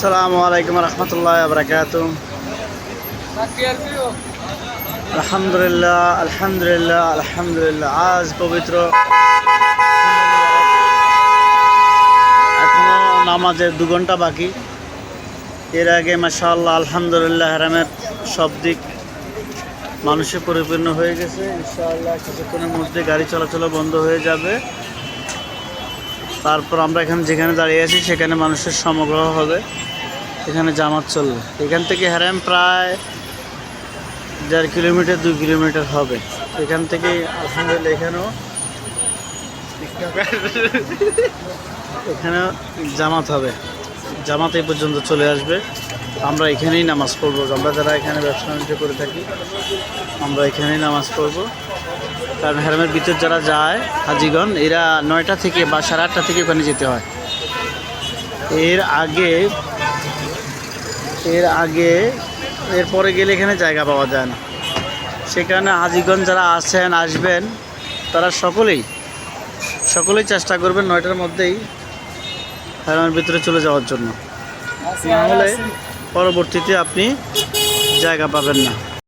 সালামু আলাইকুম রহমতুল্লাহ বরকাত আলহামদুলিল্লাহ আলহামদুলিল্লাহ আলহামদুলিল্লাহ আজ পবিত্র। এখনও নামাজের দু ঘণ্টা বাকি। এর আগে মাশাআল্লাহ আলহামদুলিল্লাহ হারামের সব দিক মানুষে পরিপূর্ণ হয়ে গেছে। ইনশাআল্লাহ কিছুক্ষণের মধ্যে গাড়ি চলাচল বন্ধ হয়ে যাবে। তারপর আমরা এখানে যেখানে দাঁড়িয়ে আছি, সেখানে মানুষের সমগ্রহ হবে। এখানে জামাত চলবে। এখান থেকে হ্যারাম প্রায় দেড় কিলোমিটার, দুই কিলোমিটার হবে। এখান থেকে আলহামদুলিল্লাহ এখানেও এখানেও জামাত হবে। জামাত এই পর্যন্ত চলে আসবে। আমরা এখানেই নামাজ পড়ব। আমরা যারা এখানে ব্যবসা বাণিজ্য করে থাকি আমরা এখানেই নামাজ পড়ব। কারণ হ্যারামের ভিতর যারা যায় হাজিগণ এরা নয়টা থেকে বা সাড়ে আটটা থেকে ওখানে যেতে হয়। এর আগে এর আগে এরপরে গেলে এখানে জায়গা পাওয়া যায় না। সেখানে হাজিগঞ্জ যারা আছেন আসবেন তারা সকলেই সকলেই চেষ্টা করবেন নয়টার মধ্যেই হ্যারামের ভিতরে চলে যাওয়ার জন্য। নাহলে পরবর্তীতে আপনি জায়গা পাবেন না।